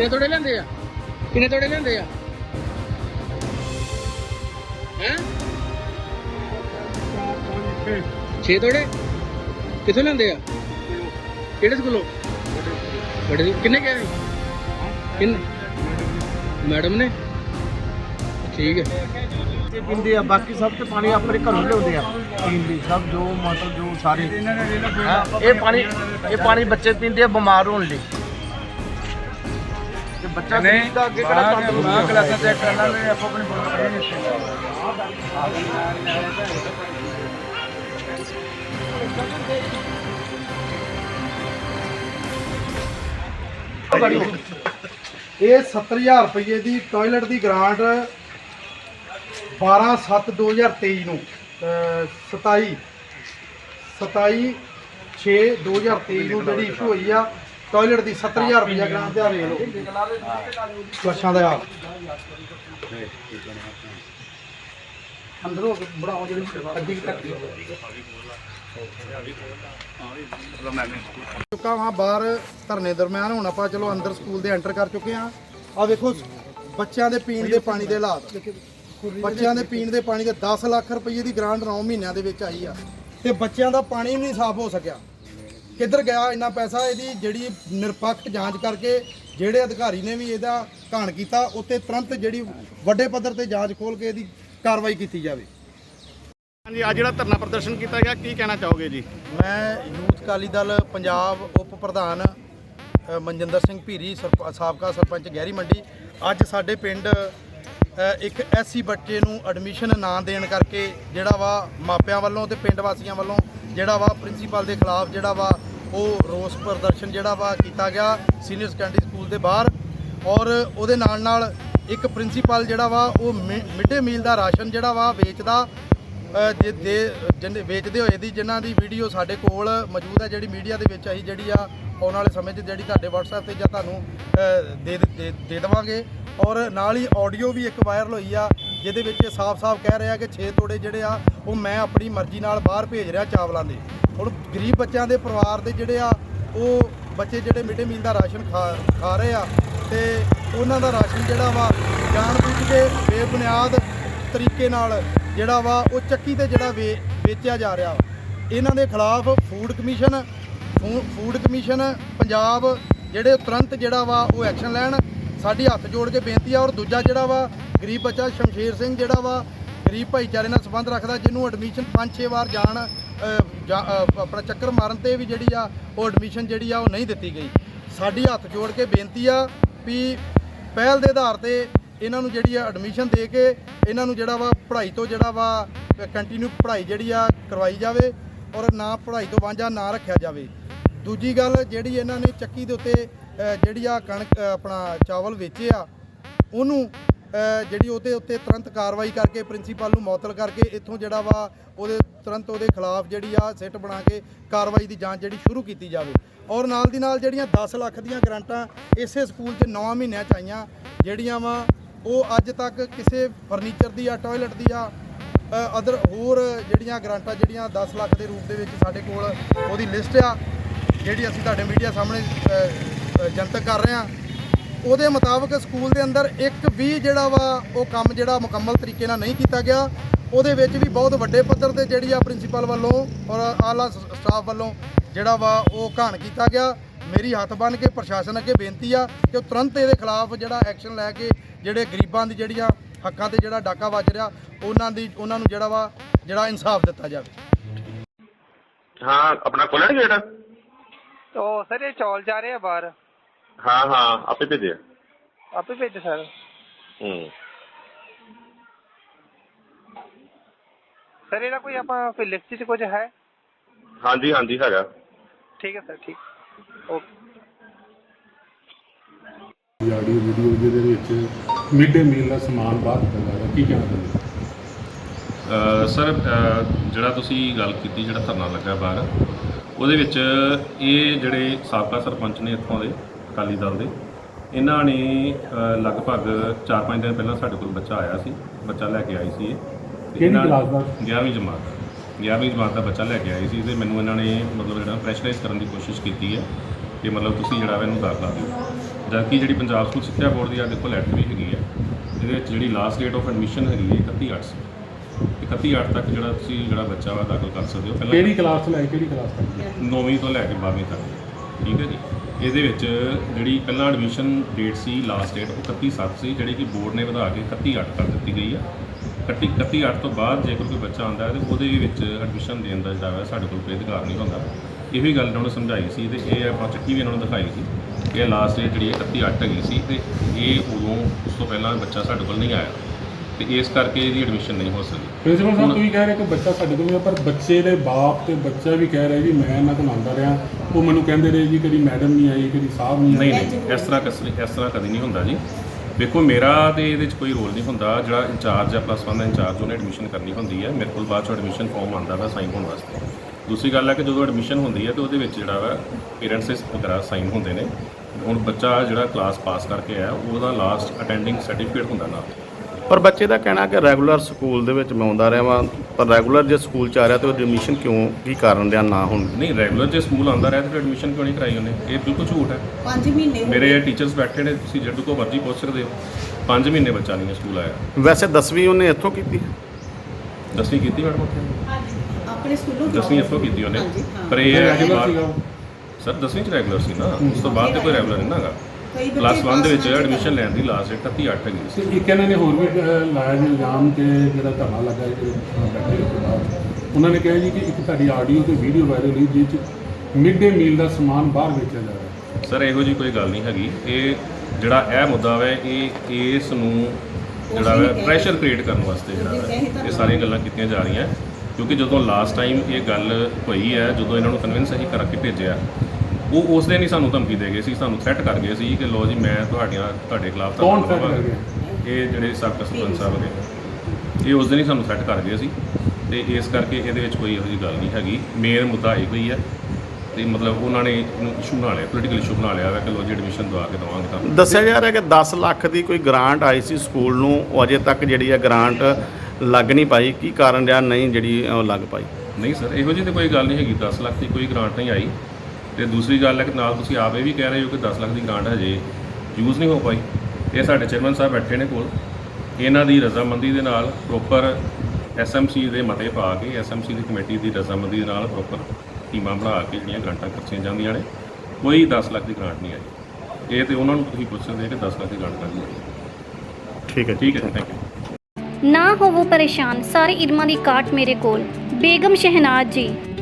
ਕਿੰਨੇ ਤੋੜੇ ਲੈਂਦੇ ਆ? ਕਿੰਨੇ ਤੋੜੇ ਲੈਂਦੇ ਆ? ਹੈ? 6 ਤੋੜੇ ਕਿੱਥੋਂ ਲੈਂਦੇ ਆ? ਕਿਹੜੇ ਸਕੂਲੋਂ? ਬੜੇ ਕਿੰਨੇ ਗਏ ਕਿੰਨੇ ਮੈਡਮ ਨੇ? ਠੀਕ ਹੈ। ਤੇ ਪੀਂਦੇ ਆ, ਬਾਕੀ ਸਭ ਤੇ ਪਾਣੀ ਆਪਣੇ ਘਰੋਂ ਲਿਆਉਂਦੇ ਆ। ਪੀਣ ਸਭ ਜੋ ਮਤਲਬ ਜੋ ਸਾਰੇ। ਇਹ ਪਾਣੀ ਇਹ ਪਾਣੀ ਬੱਚੇ ਪੀਂਦੇ ਆ, ਬਿਮਾਰ ਹੋਣ ਲਈ। ਤੇ ਬੱਚਾ ਸਰੀਰ ਦਾ ਅੱਗੇ ਕਿਹੜਾ ਤੰਦਰੁਸਤ ਹੋਣਾ ਕਲਾਸਾਂ ਚੈੱਕ ਕਰਨਾ ਨੇ ਆਪੋ ਆਪਣੀ ਪੜ੍ਹੀ ਨਹੀਂ ਇਹ 70000 ਰੁਪਏ ਦੀ ਟਾਇਲਟ ਦੀ ਗ੍ਰਾਂਟ 12 7 2023 ਨੂੰ ਅਹ 27 27 6 2023 ਨੂੰ ਜਿਹੜੀ ਇਸ਼ੂ ਹੋਈ ਆ ਟਾਇਲਟ ਦੀ 70000 ਰੁਪਏ ਗ੍ਰਾਂਟ ਤੇ ਆ ਵੇਖ ਲਓ। ਫਲਸ਼ਾਂ ਦਾ ਆ ਅੰਦਰੋਂ ਬੜਾਓ ਜਿਹੜੀ ਅੱਧੀ ਤੱਕ ਚੁੱਕਾ ਹਾਂ ਬਾਹਰ ਧਰਨੇ ਦਰਮਿਆਨ। ਹੁਣ ਆਪਾਂ ਚਲੋ ਅੰਦਰ ਸਕੂਲ ਦੇ ਐਂਟਰ ਕਰ ਚੁੱਕੇ ਹਾਂ ਆ ਵੇਖੋ ਬੱਚਿਆਂ ਦੇ ਪੀਣ ਦੇ ਪਾਣੀ ਦੇ ਹਾਲਾਤ। ਬੱਚਿਆਂ ਦੇ ਪੀਣ ਦੇ ਪਾਣੀ ਦੇ 10 ਲੱਖ ਰੁਪਏ ਦੀ ਗ੍ਰਾਂਟ 9 ਮਹੀਨਿਆਂ ਦੇ ਵਿੱਚ ਆਈ ਆ। ਤੇ ਬੱਚਿਆਂ ਦਾ ਪਾਣੀ ਵੀ ਨਹੀਂ ਸਾਫ਼ ਹੋ ਸਕਿਆ। ਕਿੱਧਰ ਗਿਆ ਇੰਨਾ ਪੈਸਾ ਇਹਦੀ ਜਿਹੜੀ ਨਿਰਪੱਖ ਜਾਂਚ ਕਰਕੇ ਜਿਹੜੇ ਅਧਿਕਾਰੀ ਨੇ ਵੀ ਇਹਦਾ ਘਾਣ ਕੀਤਾ ਉੱਤੇ ਤੁਰੰਤ ਜਿਹੜੀ ਵੱਡੇ ਪੱਧਰ ਤੇ ਜਾਂਚ ਖੋਲ ਕੇ ਇਹਦੀ ਕਾਰਵਾਈ ਕੀਤੀ ਜਾਵੇ। ਹਾਂਜੀ ਅੱਜ ਜਿਹੜਾ ਧਰਨਾ ਪ੍ਰਦਰਸ਼ਨ ਕੀਤਾ ਗਿਆ ਕੀ ਕਹਿਣਾ ਚਾਹੋਗੇ ਜੀ? ਮੈਂ ਯੂਥ ਅਕਾਲੀ ਦਲ ਪੰਜਾਬ ਉਪ ਪ੍ਰਧਾਨ ਮਨਜਿੰਦਰ ਸਿੰਘ ਭੀਰੀ ਸਰਪ- ਸਾਬਕਾ ਸਰਪੰਚ ਗਹਿਰੀ ਮੰਡੀ ਅੱਜ ਸਾਡੇ ਪਿੰਡ ਇੱਕ ਐਸਸੀ ਬੱਚੇ ਨੂੰ ਐਡਮਿਸ਼ਨ ਨਾ ਦੇਣ ਕਰਕੇ ਜਿਹੜਾ ਵਾ ਮਾਪਿਆਂ ਵੱਲੋਂ ਤੇ ਪਿੰਡ ਵਾਸੀਆਂ ਵੱਲੋਂ ਜਿਹੜਾ ਵਾ ਪ੍ਰਿੰਸੀਪਲ ਦੇ ਖਿਲਾਫ ਜਿਹੜਾ ਵਾ ਉਹ ਰੋਸ ਪ੍ਰਦਰਸ਼ਨ ਜਿਹੜਾ ਵਾ ਕੀਤਾ ਗਿਆ ਸੀਨੀਅਰ ਸੈਕੰਡਰੀ ਸਕੂਲ ਦੇ ਬਾਹਰ ਔਰ ਉਹਦੇ ਨਾਲ ਨਾਲ ਇੱਕ ਪ੍ਰਿੰਸੀਪਲ ਜਿਹੜਾ ਵਾ ਉਹ ਮਿਡ ਡੇ ਮੀਲ ਦਾ ਰਾਸ਼ਨ ਜਿਹੜਾ ਵਾ ਵੇਚਦਾ ਅ, ਦੇ ਜਿਹਨੇ ਵੇਚਦੇ ਹੋਏ ਦੀ ਜਿਨ੍ਹਾਂ ਦੀ ਵੀਡੀਓ ਸਾਡੇ ਕੋਲ ਮੌਜੂਦ ਹੈ ਜਿਹੜੀ ਮੀਡੀਆ ਦੇ ਵਿੱਚ ਅਸੀਂ ਜਿਹੜੀ ਆ ਆਉਣ ਵਾਲੇ ਸਮੇਂ 'ਚ ਜਿਹੜੀ ਤੁਹਾਡੇ WhatsApp ਤੇ ਜਾਂ ਤੁਹਾਨੂੰ ਦੇ ਦੇ ਦੇਵਾਂਗੇ ਔਰ ਨਾਲ ਹੀ ਆਡੀਓ ਵੀ ਇੱਕ ਵਾਇਰਲ ਹੋਈ ਆ। ਜਿਹਦੇ ਵਿੱਚ ਇਹ ਸਾਫ਼-ਸਾਫ਼ ਕਹਿ ਰਿਹਾ ਕਿ 6 ਤੋੜੇ ਜਿਹੜੇ ਆ, ਉਹ ਮੈਂ ਆਪਣੀ ਮਰਜ਼ੀ ਨਾਲ ਬਾਹਰ ਭੇਜ ਰਿਹਾ ਚਾਵਲਾਂ ਦੇ। ਹੁਣ ਗਰੀਬ ਬੱਚਿਆਂ ਦੇ ਪਰਿਵਾਰ ਦੇ ਜਿਹੜੇ ਆ, ਉਹ ਬੱਚੇ ਜਿਹੜੇ ਮਿਡ ਡੇ ਮੀਲ ਦਾ ਰਾਸ਼ਨ ਖਾ ਖਾ ਰਹੇ ਆ ਤੇ ਉਹਨਾਂ ਦਾ ਰਾਸ਼ਨ ਜਿਹੜਾ ਵਾ ਜਾਣ ਬੁੱਝ ਕੇ ਬੇਬੁਨਿਆਦ ਤਰੀਕੇ ਨਾਲ ਜਿਹੜਾ ਵਾ, ਉਹ ਚੱਕੀ ਤੇ ਜਿਹੜਾ ਵੇ- ਵੇਚਿਆ ਜਾ ਰਿਹਾ। ਇਹਨਾਂ ਦੇ ਖਿਲਾਫ ਫੂਡ ਕਮਿਸ਼ਨ, ਫੂ- ਫੂਡ ਕਮਿਸ਼ਨ ਪੰਜਾਬ ਜਿਹੜੇ ਤੁਰੰਤ ਜਿਹੜਾ ਵਾ, ਉਹ ਐਕਸ਼ਨ ਲੈਣ। ਸਾਡੀ ਹੱਥ ਜੋੜ ਕੇ ਬੇਨਤੀ ਆ ਔਰ ਦੂਜਾ ਜਿਹੜਾ ਵਾ ਗਰੀਬ ਬੱਚਾ ਸ਼ਮਸ਼ੇਰ ਸਿੰਘ ਜਿਹੜਾ ਵਾ, ਗਰੀਬ ਭਾਈਚਾਰੇ ਨਾਲ ਸੰਬੰਧ ਰੱਖਦਾ, ਜਿਹਨੂੰ ਐਡਮਿਸ਼ਨ 5-6 ਵਾਰ ਜਾਣ ਜਾ- ਆਪਣਾ ਚੱਕਰ ਮਾਰਨ ਤੇ ਵੀ ਜਿਹੜੀ ਆ, ਉਹ ਐਡਮਿਸ਼ਨ ਜਿਹੜੀ ਆ, ਉਹ ਨਹੀਂ ਦਿੱਤੀ ਗਈ। ਸਾਡੀ ਹੱਥ ਜੋੜ ਕੇ ਬੇਨਤੀ ਆ ਵੀ ਪਹਿਲ ਦੇ ਆਧਾਰ ਤੇ ਇਹਨਾਂ ਨੂੰ ਜਿਹੜੀ ਆ ਐਡਮਿਸ਼ਨ ਦੇ ਕੇ ਇਹਨਾਂ ਨੂੰ ਜਿਹੜਾ ਵਾ, ਪੜ੍ਹਾਈ ਤੋਂ ਜਿਹੜਾ ਵਾ ਕੰਟੀਨਿਊ ਪੜ੍ਹਾਈ ਜਿਹੜੀ ਆ, ਕਰਵਾਈ ਜਾਵੇ ਔਰ ਨਾ ਪੜ੍ਹਾਈ ਤੋਂ ਵਾਂਝਾ ਨਾ ਰੱਖਿਆ ਜਾਵੇ। ਦੂਜੀ ਗੱਲ ਜਿਹੜੀ ਇਹਨਾਂ ਨੇ ਚੱਕੀ ਦੇ ਉੱਤੇ ਜਿਹੜੀ ਆ ਕਣਕ ਆਪਣਾ ਚਾਵਲ ਵੇਚੇ ਆ, ਉਹਨੂੰ ਜਿਹੜੀ ਉਹਦੇ ਉੱਤੇ ਤੁਰੰਤ ਕਾਰਵਾਈ ਕਰਕੇ ਪ੍ਰਿੰਸੀਪਲ ਨੂੰ ਮੁਅੱਤਲ ਕਰਕੇ ਇੱਥੋਂ ਜਿਹੜਾ ਵਾ ਉਹਦੇ ਤੁਰੰਤ ਉਹਦੇ ਖਿਲਾਫ ਜਿਹੜੀ ਆ ਸਿੱਟ ਬਣਾ ਕੇ ਕਾਰਵਾਈ ਦੀ ਜਾਂਚ ਜਿਹੜੀ ਸ਼ੁਰੂ ਕੀਤੀ ਜਾਵੇ। ਔਰ ਨਾਲ ਦੀ ਨਾਲ ਜਿਹੜੀਆਂ 10 ਲੱਖ ਦੀਆਂ ਗ੍ਰਾਂਟਾਂ ਇਸੇ ਸਕੂਲ 'ਚ 9 ਮਹੀਨਿਆਂ 'ਚ ਆਈਆਂ, ਜਿਹੜੀਆਂ ਵਾ ਉਹ ਅੱਜ ਤੱਕ ਕਿਸੇ ਫਰਨੀਚਰ ਦੀ ਆ, ਟਾਇਲਟ ਦੀ ਆ ਅਦਰ ਹੋਰ ਜਿਹੜੀਆਂ ਗ੍ਰਾਂਟਾਂ ਜਿਹੜੀਆਂ 10 ਲੱਖ ਦੇ ਰੂਪ ਦੇ ਵਿੱਚ ਸਾਡੇ ਕੋਲ ਉਹਦੀ ਲਿਸਟ ਆ, ਜਿਹੜੀ ਅਸੀਂ ਤੁਹਾਡੇ ਮੀਡੀਆ ਸਾਹਮਣੇ ਜਨਤਕ ਕਰ ਰਹੇ ਹਾਂ। ਉਹਦੇ ਮੁਤਾਬਕ ਸਕੂਲ ਦੇ ਅੰਦਰ ਇੱਕ ਵੀ ਜਿਹੜਾ ਵਾ ਉਹ ਕੰਮ ਜਿਹੜਾ ਮੁਕੰਮਲ ਤਰੀਕੇ ਨਾਲ ਨਹੀਂ ਕੀਤਾ ਗਿਆ। ਉਹਦੇ ਵਿੱਚ ਵੀ ਬਹੁਤ ਵੱਡੇ ਪੱਧਰ ਤੇ ਜਿਹੜੀ ਆ ਪ੍ਰਿੰਸੀਪਲ ਵੱਲੋਂ ਔਰ ਆਲਾ ਸਟਾਫ ਵੱਲੋਂ ਜਿਹੜਾ ਵਾ ਉਹ ਘਾਣ ਕੀਤਾ ਗਿਆ। ਮੇਰੀ ਹੱਥ ਬੰਨ ਕੇ ਪ੍ਰਸ਼ਾਸਨ ਅੱਗੇ ਬੇਨਤੀ ਆ ਕਿ ਉਹ ਤੁਰੰਤ ਇਹਦੇ ਖਿਲਾਫ ਜਿਹੜਾ ਐਕਸ਼ਨ ਲੈ ਕੇ ਜਿਹੜੇ ਗਰੀਬਾਂ ਦੀ ਜਿਹੜੀਆਂ ਹੱਕਾਂ ਤੇ ਜਿਹੜਾ ਡਾਕਾ ਵੱਜ ਰਿਹਾ ਉਹਨਾਂ ਦੀ ਉਹਨਾਂ ਨੂੰ ਜਿਹੜਾ ਵਾ ਜਿਹੜਾ ਇਨਸਾਫ ਦਿੱਤਾ ਜਾਵੇ। ਹਾਂ ਆਪਣਾ ਖੋਲਣ ਗੇਟ? ਉਹ ਸਰ ਇਹ ਚੌਲ ਜਾ ਰਹੇ ਆ ਬਾਹਰ। ਹਾਂ ਹਾਂ ਆਪੇ ਭੇਜਿਆ ਆਪੇ ਭੇਜ ਸਰ। ਹੂੰ। ਸਰ ਇਹਦਾ ਕੋਈ ਆਪਾਂ ਕੋਈ ਲਿਖਤ ਚ ਕੁਝ ਹੈ? ਹਾਂਜੀ ਹਾਂਜੀ ਹੈਗਾ। ਠੀਕ ਹੈ ਸਰ ਠੀਕ। ਓਕੇ। ਆਡੀਓ ਵੀਡੀਓ ਜਿਹਦੇ ਵਿੱਚ ਮਿਡ ਮੀਲ ਦਾ ਸਮਾਨ ਬਾਹਰ ਨਿਕਲਦਾ ਹੈ ਕੀ? ਅ, ਸਰ ਜਿਹੜਾ ਤੁਸੀਂ ਗੱਲ ਕੀਤੀ ਜਿਹੜਾ ਧਰਨਾ ਲੱਗਾ ਬਾਹਰ ਉਹਦੇ ਵਿੱਚ ਇਹ ਜਿਹੜੇ ਸਾਬਕਾ ਸਰਪੰਚ ਨੇ ਇੱਥੋਂ ਦੇ ਅਕਾਲੀ ਦਲ ਦੇ। ਇਹਨਾਂ ਨੇ ਲਗਭਗ 4-5 ਦਿਨ ਪਹਿਲਾਂ ਸਾਡੇ ਕੋਲ ਬੱਚਾ ਆਇਆ ਸੀ। ਬੱਚਾ ਲੈ ਕੇ ਆਈ ਸੀ ਕਿਹੜੀ ਇਹਨਾਂ- ਕਲਾਸ ਦਾ? 11ਵੀਂ ਜਮਾਤ 11ਵੀਂ ਜਮਾਤ ਦਾ ਬੱਚਾ ਲੈ ਕੇ ਆਈ ਸੀ ਤੇ ਮੈਨੂੰ ਇਹਨਾਂ ਨੇ ਮਤਲਬ ਜਿਹੜਾ ਪ੍ਰੈਸ਼ਰਾਈਜ਼ ਕਰਨ ਦੀ ਕੋਸ਼ਿਸ਼ ਕੀਤੀ ਹੈ ਕਿ ਮਤਲਬ ਤੁਸੀਂ ਜਿਹੜਾ ਇਹਨੂੰ ਦਾਖਲਾ ਦਿਓ। ਜਦਕਿ ਜਿਹੜੀ ਪੰਜਾਬ ਸਕੂਲ ਸਿੱਖਿਆ ਬੋਰਡ ਦੀ ਆ ਦੇਖੋ ਲੈਟਰ ਵੀ ਹੈਗੀ ਹੈ ਇਹਦੇ ਵਿੱਚ ਜਿਹੜੀ ਲਾਸਟ ਡੇਟ ਆਫ ਐਡਮਿਸ਼ਨ ਹੈਗੀ ਹੈ 31 8 ਸੀ। 31 8 ਤੱਕ ਜਿਹੜਾ ਤੁਸੀਂ ਜਿਹੜਾ ਬੱਚਾ ਵਾ ਦਾਖਲ ਕਰ ਸਕਦੇ ਹੋ। ਕਿਹੜੀ ਕਲਾਸ ਤੋਂ ਲੈ ਕੇ ਕਿਹੜੀ ਕਲਾਸ ਤੱਕ? 9ਵੀਂ ਤੋਂ ਲੈ ਕੇ 12ਵੀਂ ਤੱਕ। ਠੀਕ ਹੈ ਜੀ? ਇਹਦੇ ਵਿੱਚ ਜਿਹੜੀ ਪਹਿਲਾਂ ਐਡਮਿਸ਼ਨ ਡੇਟ ਸੀ ਲਾਸਟ ਡੇਟ ਉਹ 31 7 ਸੀ, ਜਿਹੜੀ ਕਿ ਬੋਰਡ ਨੇ ਵਧਾ ਕੇ 31 8 ਕਰ ਦਿੱਤੀ ਗਈ ਆ। 31 31 8 ਤੋਂ ਬਾਅਦ ਜੇਕਰ ਕੋਈ ਬੱਚਾ ਆਉਂਦਾ ਹੈ ਤੇ ਉਹਦੇ ਵਿੱਚ ਐਡਮਿਸ਼ਨ ਦੇਣ ਦਾ ਜਿਹੜਾ ਹੈ ਸਾਡੇ ਕੋਲ ਕੋਈ ਅਧਿਕਾਰ ਨਹੀਂ ਹੁੰਦਾ। ਇਹ ਵੀ ਗੱਲ ਇਹਨਾਂ ਨੂੰ ਸਮਝਾਈ ਸੀ ਤੇ ਇਹ ਆਪਾਂ ਚਿੱਠੀ ਵੀ ਇਹਨਾਂ ਨੂੰ ਦਿਖਾਈ ਸੀ ਕਿ ਲਾਸਟ ਡੇਟ ਜਿਹੜੀ ਹੈ 31 8 ਹੈਗੀ ਸੀ ਤੇ ਇਹ ਉਦੋਂ, ਉਸ ਤੋਂ ਪਹਿਲਾਂ ਬੱਚਾ ਸਾਡੇ ਕੋਲ ਨਹੀਂ ਆਇਆ। ਤੇ ਇਸ ਕਰਕੇ ਇਹਦੀ ਐਡਮਿਸ਼ਨ ਨਹੀਂ ਹੋ ਸਕੀ। ਪ੍ਰਿੰਸੀਪਲ ਸਾਹਿਬ ਤੁਸੀਂ ਕਹਿ ਰਹੇ ਕਿ ਬੱਚਾ ਸਾਡੇ ਕੋਲ ਆ, ਪਰ ਬੱਚੇ ਦੇ ਬਾਪ ਤੇ ਬੱਚਾ ਵੀ ਕਹਿ ਰਿਹਾ ਜੀ ਮੈਂ ਇਹਨਾਂ ਕੋਲ ਆਉਂਦਾ ਰਿਹਾ। ਉਹ ਮੈਨੂੰ ਕਹਿੰਦੇ ਰਹੇ ਜੀ ਕਦੀ ਮੈਡਮ ਨਹੀਂ ਆਈ ਕਦੀ ਸਾਹਿਬ ਨਹੀਂ ਨਹੀਂ ਆਏ। ਨਹੀਂ ਇਸ ਤਰ੍ਹਾਂ ਕਸ ਇਸ ਤਰ੍ਹਾਂ ਕਦੀ ਨਹੀਂ ਹੁੰਦਾ ਜੀ। ਵੇਖੋ ਮੇਰਾ ਤੇ ਇਹਦੇ ਵਿੱਚ ਕੋਈ ਰੋਲ ਨਹੀਂ ਹੁੰਦਾ। ਜਿਹੜਾ ਇੰਚਾਰਜ ਹੈ ਪਲੱਸ 1 ਦਾ ਇੰਚਾਰਜ ਉਹਨੇ ਐਡਮਿਸ਼ਨ ਕਰਨੀ ਹੁੰਦੀ ਹੈ ਮੇਰੇ ਕੋਲ ਬਾਅਦ ਚੋਂ ਐਡਮਿਸ਼ਨ ਫਾਰਮ ਆਉਂਦਾ ਵਾ ਸਾਈਨ ਹੋਣ ਵਾਸਤੇ। ਦੂਸਰੀ ਗੱਲ ਹੈ ਕਿ ਜਦੋਂ ਐਡਮਿਸ਼ਨ ਹੁੰਦੀ ਹੈ ਤੇ ਉਹਦੇ ਵਿੱਚ ਜਿਹੜਾ ਵਾ ਪੇਰੈਂਟਸ ਵਗੈਰਾ ਸਾਈਨ ਹੁੰਦੇ ਨੇ। ਹੁਣ ਬੱਚਾ ਜਿਹੜਾ ਕਲਾਸ ਪਾਸ ਕਰਕੇ ਆਇਆ ਉਹਦਾ ਲਾਸਟ ਅਟੈਂਡਿੰਗ ਸਰਟੀਫਿਕੇਟ ਹੁੰਦਾ ਨਾਲ। ਪਰ ਬੱਚੇ ਦਾ ਕਹਿਣਾ ਕਿ ਰੈਗੂਲਰ ਸਕੂਲ ਦੇ ਵਿੱਚ ਮੈਂ ਆਉਂਦਾ ਰਿਹਾ ਵਾਂ ਪਰ ਰੈਗੂਲਰ ਜੇ ਸਕੂਲ ਚ ਆ ਰਿਹਾ ਤੇ ਉਹ ਐਡਮਿਸ਼ਨ ਕਿਉਂ ਕੀ ਕਾਰਨ ਰਿਹਾ ਨਾ ਹੁਣ। ਨਹੀਂ ਰੈਗੂਲਰ ਜੇ ਸਕੂਲ ਆਉਂਦਾ ਰਿਹਾ ਤੇ ਫਿਰ ਐਡਮਿਸ਼ਨ ਕਿਉਂ ਨਹੀਂ ਕਰਾਈ ਉਹਨੇ? ਇਹ ਬਿਲਕੁਲ ਝੂਠ ਹੈ। 5 ਮਹੀਨੇ ਮੇਰੇ ਟੀਚਰਸ ਬੈਠੇ ਨੇ ਤੁਸੀਂ ਜਦੋਂ ਕੋ ਮਰਜ਼ੀ ਪੁੱਛ ਸਕਦੇ ਹੋ। 5 ਮਹੀਨੇ ਬੱਚਾ ਨਹੀਂ ਸਕੂਲ ਆਇਆ। ਵੈਸੇ 10ਵੀਂ ਉਹਨੇ ਇੱਥੋਂ ਕੀਤੀ ਦਸਵੀਂ ਕੀਤੀ ਮੈਡਮ ਉੱਥੇ? ਆਪਣੇ ਸਕੂਲੋਂ ਦਸਵੀਂ ਇੱਥੋਂ ਕੀਤੀ ਉਹਨੇ। ਪਰ ਇਹ ਹੈ ਕਿ। ਸਰ ਦਸਵੀਂ ਚ ਰੈਗੂਲਰ ਸੀ ਨਾ ਉਸ ਤੋਂ ਬਾਅਦ ਤੇ ਕੋਈ ਰੈਗੂਲਰ ਨਹੀਂ ਨਾਗਾ ਕਈ ਬੱਚੇ ਕਲਾਸ 1 ਦੇ ਵਿੱਚ ਐਡਮਿਸ਼ਨ ਲੈਣ ਦੀ ਲਾਸਟ ਡੇਟ 31 8 ਹੈਗੀ ਸੀ। ਤੇ ਇੱਕ ਇਹਨਾਂ ਨੇ ਹੋਰ ਵੀ ਅਹ, ਲਾਇਆ ਜੀ ਇਲਜ਼ਾਮ ਕਿ ਜਿਹੜਾ ਧਰਨਾ ਲੱਗਾ ਜਿਹੜੇ ਅਹ, ਬੈਠੇ ਉਸ ਤੋਂ ਬਾਅਦ। ਉਹਨਾਂ ਨੇ ਕਿਹਾ ਜੀ ਕਿ ਇੱਕ ਤੁਹਾਡੀ ਆਡੀਓ ਤੇ ਵੀਡੀਓ ਵਾਇਰਲ ਹੋਈ ਜਿਸ 'ਚ ਮਿਡ ਡੇ ਮੀਲ ਦਾ ਸਮਾਨ ਬਾਹਰ ਵੇਚਿਆ ਜਾ ਰਿਹਾ ਹੈ। ਸਰ ਇਹੋ ਜੀ ਕੋਈ ਗੱਲ ਨਹੀਂ ਹੈਗੀ। ਇਹ ਜਿਹੜਾ ਇਹ ਮੁੱਦਾ ਹੈ ਇਹ ਇਸ ਨੂੰ ਜਿਹੜਾ ਹੈ ਪ੍ਰੈਸ਼ਰ ਕ੍ਰੀਏਟ ਕਰਨ ਵਾਸਤੇ ਜਿਹੜਾ ਹੈ ਇਹ ਸਾਰੀਆਂ ਗੱਲਾਂ ਕੀਤੀਆਂ ਜਾ ਰਹੀਆਂ। ਕਿਉਂਕਿ ਜਦੋਂ ਲਾਸਟ ਟਾਈਮ ਇਹ ਗੱਲ ਹੋਈ ਹੈ ਜਦੋਂ ਇਹਨਾਂ ਨੂੰ ਕਨਵਿੰਸ ਅਸੀਂ ਕਰਕੇ ਭੇਜਿਆ ਉਹ ਉਸ ਦਿਨ ਹੀ ਸਾਨੂੰ ਧਮਕੀ ਦੇ ਗਏ ਸੀ ਸਾਨੂੰ ਥ੍ਰੈਟ ਕਰ ਗਏ ਸੀ ਕਿ ਲੋ ਜੀ ਮੈਂ ਤੁਹਾਡੀਆਂ ਤੁਹਾਡੇ ਖਿਲਾਫ ਕੌਣ threat ਕਰ। ਇਹ ਜਿਹੜੇ ਸਾਬਕਾ ਸਰਪੰਚ ਸਾਹਿਬ ਨੇ ਇਹ ਉਸ ਦਿਨ ਹੀ ਸਾਨੂੰ ਥ੍ਰੈਟ ਕਰ ਗਏ ਸੀ ਤੇ ਇਸ ਕਰਕੇ ਇਹਦੇ ਵਿੱਚ ਕੋਈ ਇਹੋ ਜਿਹੀ ਗੱਲ ਨਹੀਂ ਹੈਗੀ। ਮੇਨ ਮੁੱਦਾ ਇਹੋ ਹੀ ਹੈ ਤੇ ਮਤਲਬ ਉਹਨਾਂ ਨੇ ਇਹਨੂੰ ਇਸ਼ੂ ਬਣਾ ਲਿਆ ਪੋਲੀਟੀਕਲ ਇਸ਼ੂ ਬਣਾ ਲਿਆ ਹੈ ਕਿ ਲੋ ਜੀ ਐਡਮਿਸ਼ਨ ਦਵਾ ਕੇ ਦਵਾਂਗੇ ਤੁਹਾਨੂੰ ਦੱਸਿਆ ਜਾ ਰਿਹਾ ਕਿ 10 ਲੱਖ ਦੀ ਕੋਈ ਗ੍ਰਾਂਟ ਆਈ ਸੀ ਸਕੂਲ ਨੂੰ ਉਹ ਅਜੇ ਤੱਕ ਜਿਹੜੀ ਹੈ ਗ੍ਰਾਂਟ ਲੱਗ ਨਹੀਂ ਪਾਈ। ਕੀ ਕਾਰਨ ਰਿਹਾ? ਨਹੀਂ ਜਿਹੜੀ ਉਹ ਲੱਗ ਪਾਈ। ਨਹੀਂ ਸਰ ਇਹੋ ਜਿਹੀ ਤੇ ਕੋਈ ਗੱਲ ਨਹੀਂ ਹੈਗੀ। 10 ਲੱਖ ਦੀ ਕੋਈ ਗ੍ਰਾਂਟ ਨਹੀਂ ਆਈ। ਤੇ ਦੂਸਰੀ ਗੱਲ ਹੈ ਕਿ ਨਾਲ ਤੁਸੀਂ ਆਪ ਇਹ ਵੀ ਕਹਿ ਰਹੇ ਹੋ ਕਿ 10 ਲੱਖ ਦੀ ਗ੍ਰਾਂਟ ਹਜੇ ਯੂਜ਼ ਨਹੀਂ ਹੋ ਪਾਈ। ਇਹ ਸਾਡੇ ਚੇਅਰਮੈਨ ਸਾਹਿਬ ਬੈਠੇ ਨੇ ਕੋਲ। ਇਹਨਾਂ ਦੀ ਰਜ਼ਾਮੰਦੀ ਦੇ ਨਾਲ ਪ੍ਰੋਪਰ ਐਸਐਮਸੀ ਦੇ ਮਤੇ ਪਾ ਕੇ ਐਸਐਮਸੀ ਦੀ ਕਮੇਟੀ ਦੀ ਰਜ਼ਾਮੰਦੀ ਦੇ ਨਾਲ ਪ੍ਰੋਪਰ ਟੀਮਾਂ ਬਣਾ ਕੇ ਜਿਹੜੀਆਂ ਗ੍ਰਾਂਟਾਂ ਖਰਚੀਆਂ ਜਾਂਦੀਆਂ ਨੇ ਕੋਈ 10 ਲੱਖ ਦੀ ਗ੍ਰਾਂਟ ਨਹੀਂ ਆਈ। ਇਹ ਤੇ ਉਹਨਾਂ ਨੂੰ ਤੁਸੀਂ ਪੁੱਛ ਸਕਦੇ ਹੋ ਕਿ 10 ਲੱਖ ਦੀ ਗ੍ਰਾਂਟ ਕਾਹਦੀ ਹੈ। ਠੀਕ ਹੈ ਠੀਕ ਹੈ ਥੈਂਕ ਯੂ ਨਾ ਹੋਵੋ ਪਰੇਸ਼ਾਨ ਸਾਰੇ ਇਲਮਾਂ ਦੀ ਕਾਟ ਮੇਰੇ ਕੋਲ। ਬੇਗਮ ਸ਼ਹਿਨਾਜ਼ ਜੀ।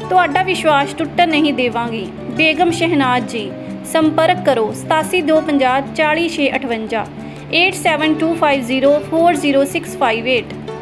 ਤੁਹਾਡਾ ਵਿਸ਼ਵਾਸ ਟੁੱਟਣ ਨਹੀਂ ਦੇਵਾਂਗੀ। ਬੇਗਮ ਸ਼ਹਿਨਾਜ਼ ਜੀ ਸੰਪਰਕ ਕਰੋ 8725 40658 8725040658